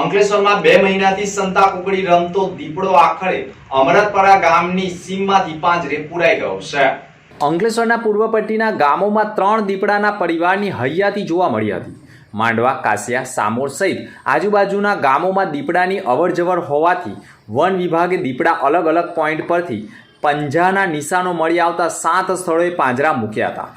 અંકલેશ્વરમાં બે મહિનાથી સંતા કુકડી રમતો દીપડો આખરે અમરતપરા ગામની સીમમાંથી પાંજરે પુરાઈ ગયો છે. અંકલેશ્વરના પૂર્વ પટ્ટીના ગામોમાં ત્રણ દીપડાના પરિવારની હૈયાથી જોવા મળી હતી. માંડવા, કાસિયા, સામોર સહિત આજુબાજુના ગામોમાં દીપડાની અવરજવર હોવાથી વન વિભાગે દીપડા અલગ અલગ પોઈન્ટ પરથી પંજાના નિશાનો મળી આવતા સાત સ્થળોએ પાંજરા મૂક્યા હતા.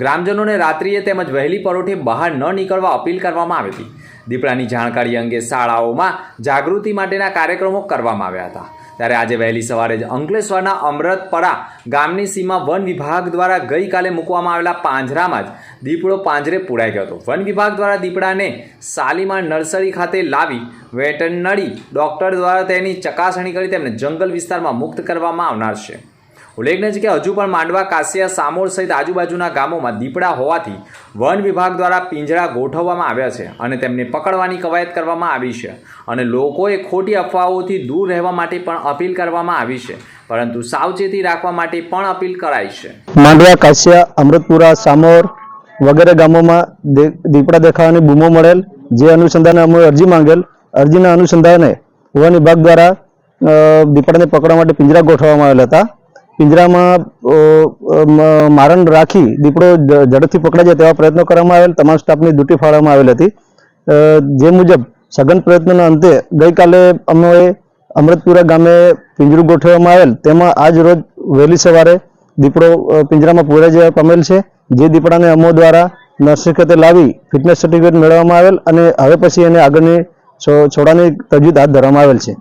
ગ્રામજનોને રાત્રિએ તેમજ વહેલી પરોઠે બહાર ન નીકળવા અપીલ કરવામાં આવી હતી. દીપડાની જાણકારી અંગે શાળાઓમાં જાગૃતિ માટેના કાર્યક્રમો કરવામાં આવ્યા હતા. ત્યારે આજે વહેલી સવારે જ અંકલેશ્વરના અમૃતપરા ગામની સીમા વન વિભાગ દ્વારા ગઈકાલે મૂકવામાં આવેલા પાંજરામાં જ દીપડો પાંજરે પુરાઈ ગયો હતો. વન વિભાગ દ્વારા દીપડાને શાલીમાર નર્સરી ખાતે લાવી વેટરનરી ડોક્ટર દ્વારા તેની ચકાસણી કરી તેમને જંગલ વિસ્તારમાં મુક્ત કરવામાં આવનાર છે. ઉલ્લેખનીય છે કે હજુ પણ માંડવા, કાસિયા, સામોર સહિત આજુબાજુના ગામોમાં દીપડા હોવાથી વન વિભાગ દ્વારા પિંજરા ગોઠવવામાં આવ્યા છે અને તેમને પકડવાની કવાયત કરવામાં આવી છે અને લોકોએ ખોટી અફવાઓથી દૂર રહેવા માટે પણ અપીલ કરવામાં આવી છે, પરંતુ સાવચેતી રાખવા માટે પણ અપીલ કરાઈ છે. માંડવા, કાસિયા, અમૃતપુરા, સામોર વગેરે ગામોમાં દીપડા દેખાવાની બૂમો મળેલ, જે અનુસંધાને અમે અરજી માંગેલ. અરજીના અનુસંધાને વન વિભાગ દ્વારા દીપડાને પકડવા માટે પિંજરા ગોઠવવામાં આવેલા હતા. પિંજરામાં મારણ રાખી દીપડો ઝડપથી પકડાઈ જાય તેવા પ્રયત્નો કરવામાં આવેલ. તમામ સ્ટાફની ડ્યુટી ફાળવવામાં આવેલ હતી. જે મુજબ સઘન પ્રયત્નોના અંતે ગઈકાલે અમે અમૃતપુરા ગામે પિંજરું ગોઠવવામાં આવેલ. તેમાં આજ રોજ વહેલી સવારે દીપડો પિંજરામાં પૂરાઈ જવા પામેલ છે. જે દીપડાને અમો દ્વારા નર્સિંગ ખાતે લાવી ફિટનેસ સર્ટિફિકેટ મેળવવામાં આવેલ અને હવે પછી એને આગળની છોડાની તજવીજ હાથ ધરવામાં આવેલ છે.